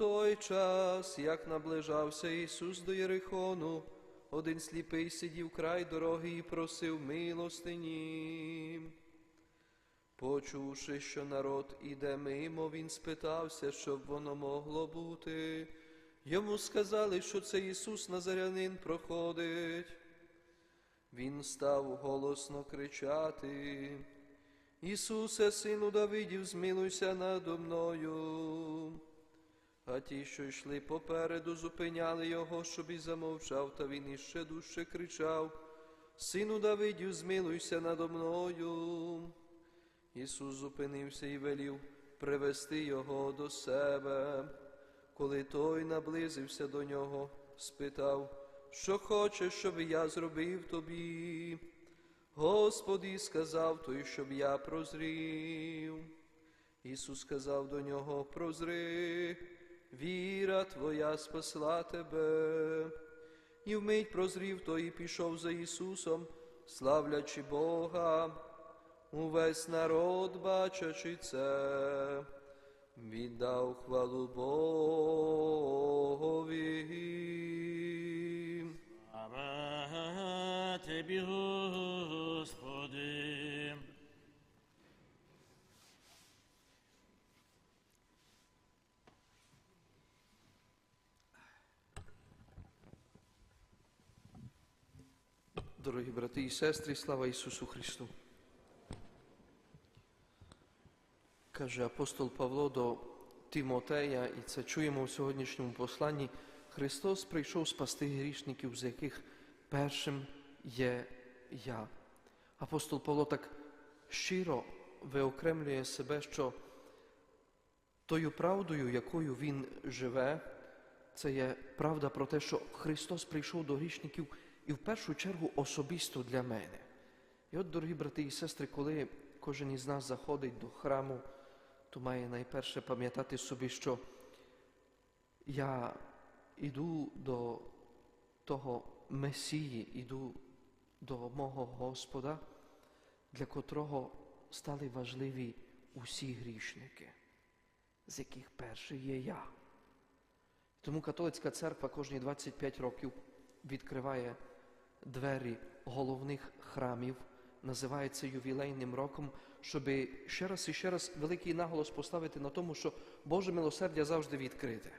той час, як наближався Ісус до Єрихону, один сліпий сидів край дороги і просив милостині. Почувши, що народ іде мимо, він спитався, щоб воно могло бути. Йому сказали, що це Ісус Назарянин проходить. Він став голосно кричати. Ісусе, сину Давидів, змилуйся надо мною. А ті, що йшли попереду, зупиняли його, щоб і замовчав, та він іще дужче кричав. Сину Давидів, змилуйся надо мною. Ісус зупинився і велів привести його до себе. Коли той наблизився до нього, спитав, що хочеш, щоб я зробив тобі. Господи, сказав той, щоб я прозрів. Ісус сказав до нього, прозри, віра твоя спасла тебе. І вмить прозрів той і пішов за Ісусом, славлячи Бога. Увесь народ, бачачи це, віддав хвалу Богові. Слава Тобі, Господи. Дорогі брати і сестри, слава Ісусу Христу. Каже апостол Павло до Тимотея, і це чуємо в сьогоднішньому посланні. Христос прийшов спасти грішників, з яких першим є я. Апостол Павло так щиро виокремлює себе, що тою правдою, якою він живе, це є правда про те, що Христос прийшов до грішників і в першу чергу особисто для мене. І от, дорогі брати і сестри, коли кожен із нас заходить до храму, то має найперше пам'ятати собі, що я іду до того Месії, іду до мого Господа, для котрого стали важливі усі грішники, з яких перший є я. Тому католицька церква кожні 25 років відкриває двері головних храмів, називається ювілейним роком, щоб ще раз і ще раз великий наголос поставити на тому, що Боже милосердя завжди відкрите.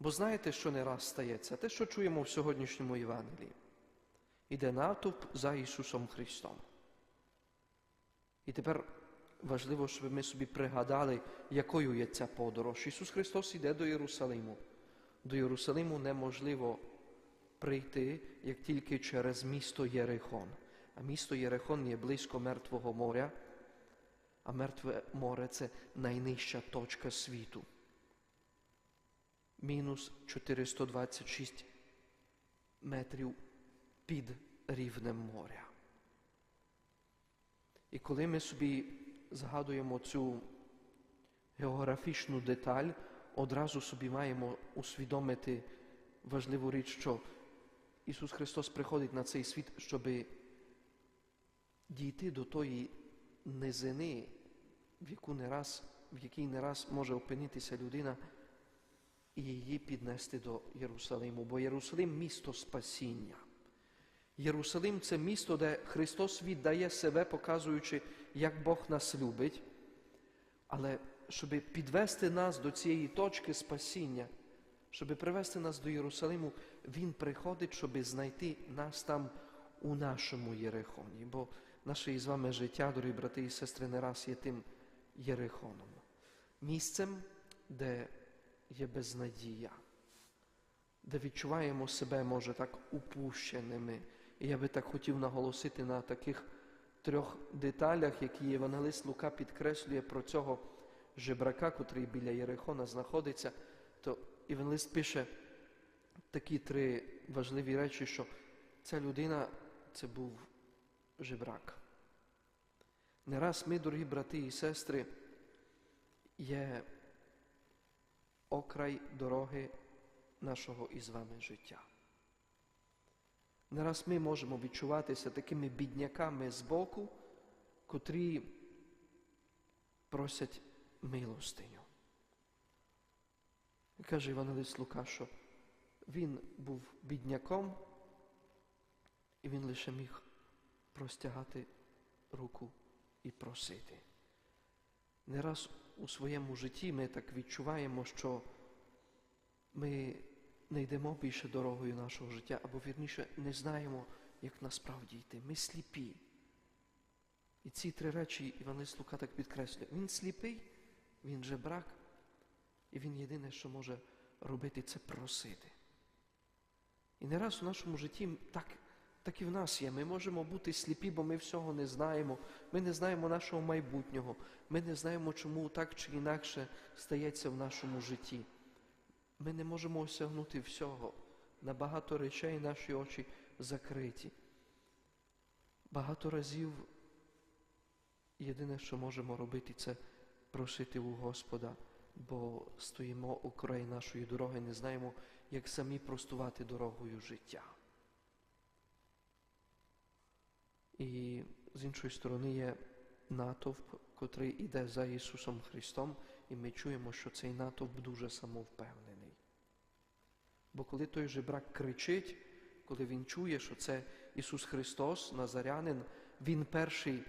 Бо знаєте, що не раз стається? Те, що чуємо в сьогоднішньому Євангелії. Іде натовп за Ісусом Христом. І тепер важливо, щоб ми собі пригадали, якою є ця подорож. Ісус Христос іде до Єрусалиму. До Єрусалиму неможливо прийти, як тільки через місто Єрихон. А місто Єрихон є близько Мертвого моря, а Мертве море це найнижча точка світу. Мінус 426 метрів під рівнем моря. І коли ми собі згадуємо цю географічну деталь, одразу собі маємо усвідомити важливу річ, що Ісус Христос приходить на цей світ, щоб дійти до тої низини, в яку не раз, в якій не раз може опинитися людина, і її піднести до Єрусалиму. Бо Єрусалим місто спасіння. Єрусалим це місто, де Христос віддає себе, показуючи, як Бог нас любить. Але щоб підвести нас до цієї точки спасіння, щоб привести нас до Єрусалиму, Він приходить, щоб знайти нас там у нашому Єрихоні. Бо наше із вами життя, дорогі брати і сестри, не раз є тим Єрихоном. Місцем, де є безнадія, де відчуваємо себе, може, так упущеними. І я би так хотів наголосити на таких трьох деталях, які Євангелист Лука підкреслює про цього жебрака, котрий біля Єрихона знаходиться, то Євангелист пише такі три важливі речі, що ця людина це був жебрак. Не раз ми, дорогі брати і сестри, є окрай дороги нашого із вами життя. Не раз ми можемо відчуватися такими бідняками з боку, котрі просять милостиню. каже Івангелист Лука, що він був бідняком, і він лише міг простягати руку і просити. Не раз у своєму житті ми так відчуваємо, що ми не йдемо більше дорогою нашого життя, або вірніше не знаємо, як насправді йти. Ми сліпі. І ці три речі Іванець Лука так підкреслює. Він сліпий, він жебрак, і він єдине, що може робити, це просити. І не раз у нашому житті так, так і в нас є. Ми можемо бути сліпі, бо ми всього не знаємо. Ми не знаємо нашого майбутнього. Ми не знаємо, чому так чи інакше стається в нашому житті. Ми не можемо осягнути всього. На багато речей наші очі закриті. Багато разів єдине, що можемо робити, це просити у Господа, бо стоїмо у краї нашої дороги, не знаємо, як самі простувати дорогою життя. І з іншої сторони є натовп, котрий іде за Ісусом Христом, і ми чуємо, що цей натовп дуже самовпевнений. Бо коли той жебрак кричить, коли він чує, що це Ісус Христос, Назарянин, Він перший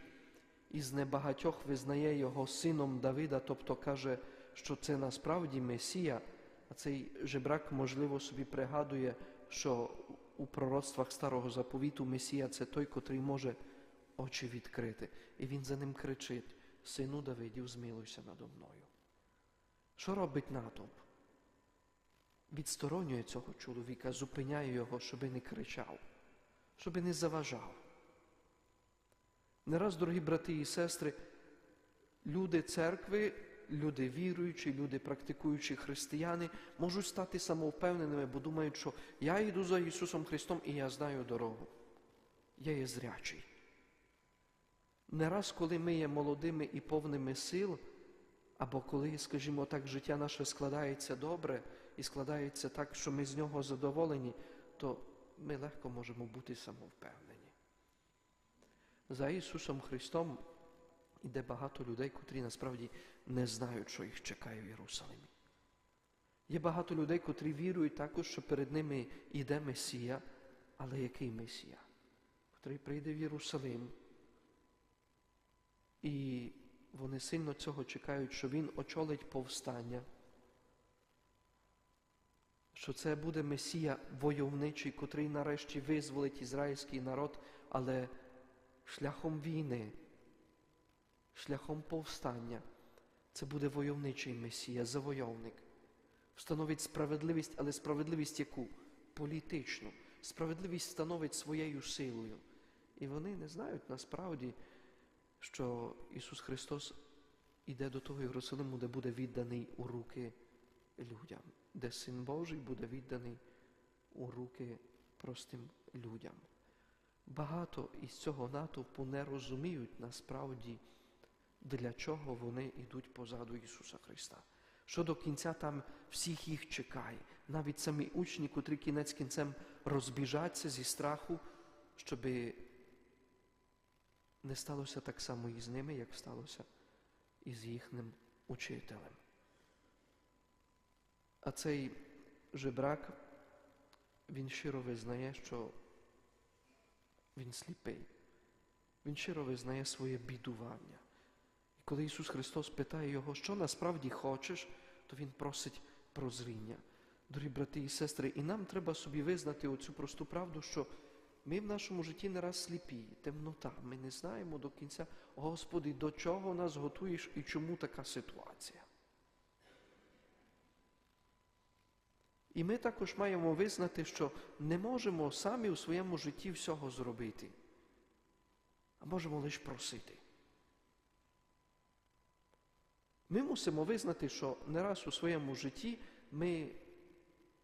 із небагатьох визнає Його сином Давида, тобто каже, що це насправді Месія, а цей жебрак, можливо, собі пригадує, що у пророцтвах Старого Заповіту Месія це той, котрий може очі відкрити. І він за ним кричить: Сину Давидів, змилуйся надо мною. Що робить натовп? Відсторонює цього чоловіка, зупиняє його, щоби не кричав, щоби не заважав. Не раз, дорогі брати і сестри, люди церкви, люди віруючі, люди практикуючі християни можуть стати самовпевненими, бо думають, що я йду за Ісусом Христом і я знаю дорогу. Я є зрячий. Не раз, коли ми є молодими і повними сил, або коли, скажімо так, життя наше складається добре і складається так, що ми з нього задоволені, то ми легко можемо бути самовпевнені. За Ісусом Христом іде багато людей, котрі насправді не знають, що їх чекає в Єрусалимі. Є багато людей, котрі вірують також, що перед ними йде Месія, але який Месія? Котрий прийде в Єрусалим. І вони сильно цього чекають, що Він очолить повстання, що це буде Месія войовничий, котрий нарешті визволить ізраїльський народ, але шляхом війни, шляхом повстання. Це буде войовничий Месія, завойовник. Встановить справедливість, але справедливість яку? Політичну. Справедливість становить своєю силою. І вони не знають насправді, що Ісус Христос іде до того Єрусалиму, де буде відданий у руки людям, де Син Божий буде відданий у руки простим людям. Багато із цього натовпу не розуміють насправді, для чого вони йдуть позаду Ісуса Христа. Що до кінця там всіх їх чекає, навіть самі учні, котрі кінець кінцем розбіжаться зі страху, щоби не сталося так само і з ними, як сталося і з їхнім учителем. А цей жебрак, він щиро визнає, що він сліпий. Він щиро визнає своє бідування. Коли Ісус Христос питає його, що насправді хочеш, то Він просить прозріння. Дорогі брати і сестри, і нам треба собі визнати оцю просту правду, що ми в нашому житті не раз сліпі, темнота. Ми не знаємо до кінця, Господи, до чого нас готуєш і чому така ситуація. І ми також маємо визнати, що не можемо самі у своєму житті всього зробити, а можемо лише просити. Ми мусимо визнати, що не раз у своєму житті ми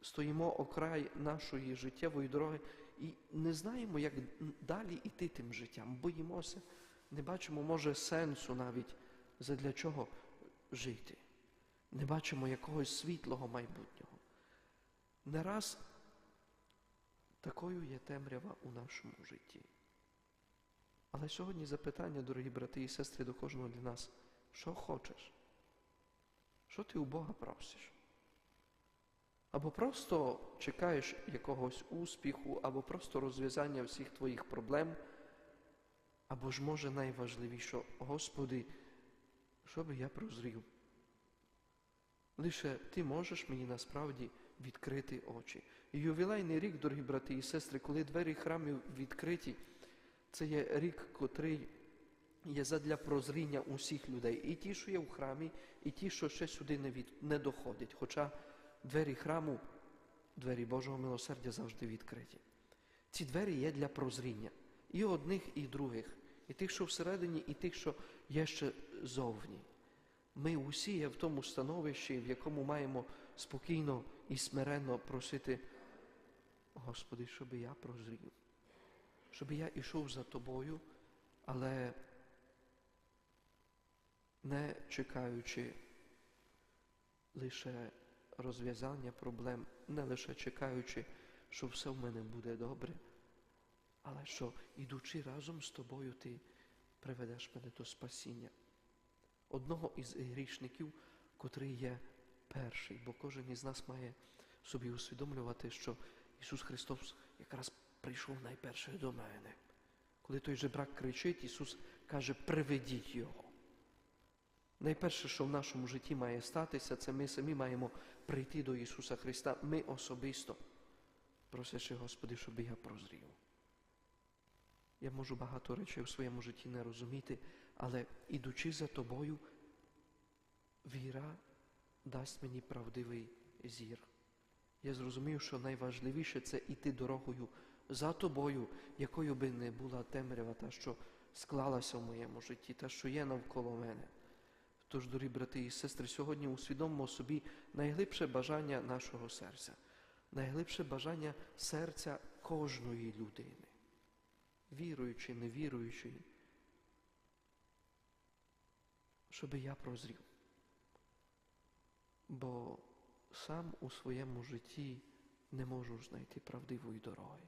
стоїмо окрай нашої життєвої дороги і не знаємо, як далі йти тим життям. Боїмося, не бачимо, може, сенсу навіть задля чого жити. Не бачимо якогось світлого майбутнього. Не раз такою є темрява у нашому житті. Але сьогодні запитання, дорогі брати і сестри, до кожного для нас, що хочеш? Що ти у Бога просиш? Або просто чекаєш якогось успіху, або просто розв'язання всіх твоїх проблем, або ж може найважливіше, Господи, щоб я прозрів. Лише ти можеш мені насправді відкрити очі. І ювілейний рік, дорогі брати і сестри, коли двері храмів відкриті, це є рік, котрий є задля прозріння усіх людей. І ті, що є в храмі, і ті, що ще сюди не, від... не доходять. Хоча двері храму, двері Божого милосердя завжди відкриті. Ці двері є для прозріння. І одних, і других. І тих, що всередині, і тих, що є ще зовні. Ми усі є в тому становищі, в якому маємо спокійно і смиренно просити, Господи, щоб я прозрів, щоб я йшов за Тобою, але не чекаючи лише розв'язання проблем, не лише чекаючи, що все в мене буде добре, але що, ідучи разом з тобою, ти приведеш мене до спасіння. Одного із грішників, котрий є перший, бо кожен із нас має собі усвідомлювати, що Ісус Христос якраз прийшов найперший до мене. Коли той жебрак кричить, Ісус каже, приведіть Його. Найперше, що в нашому житті має статися, це ми самі маємо прийти до Ісуса Христа, ми особисто, просячи, Господи, щоб я прозрів. Я можу багато речей у своєму житті не розуміти, але ідучи за тобою, віра дасть мені правдивий зір. Я зрозумів, що найважливіше це іти дорогою за тобою, якою би не була темрява, та, що склалася в моєму житті, та, що є навколо мене. Тож, дорогі брати і сестри, сьогодні усвідомимо собі найглибше бажання нашого серця, найглибше бажання серця кожної людини, віруючи, невіруючи, щоб я прозрів. Бо сам у своєму житті не можу знайти правдивої дороги,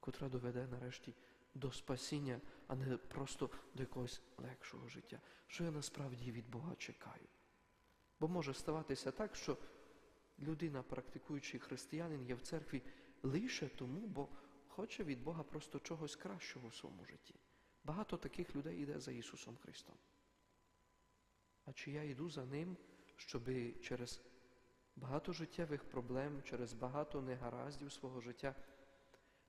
котра доведе нарешті до спасіння, а не просто до якогось легшого життя. Що я насправді від Бога чекаю? Бо може ставатися так, що людина, практикуючий християнин, є в церкві лише тому, бо хоче від Бога просто чогось кращого в своєму житті. Багато таких людей йде за Ісусом Христом. А чи я йду за Ним, щоби через багато життєвих проблем, через багато негараздів свого життя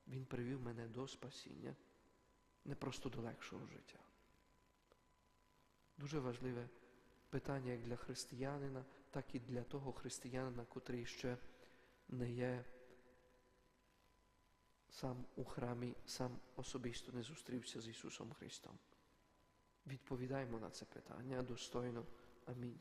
Він привів мене до спасіння, не просто до легшого життя. Дуже важливе питання як для християнина, так і для того християнина, котрий ще не є сам у храмі, сам особисто не зустрівся з Ісусом Христом. Відповідаємо на це питання достойно. Амінь.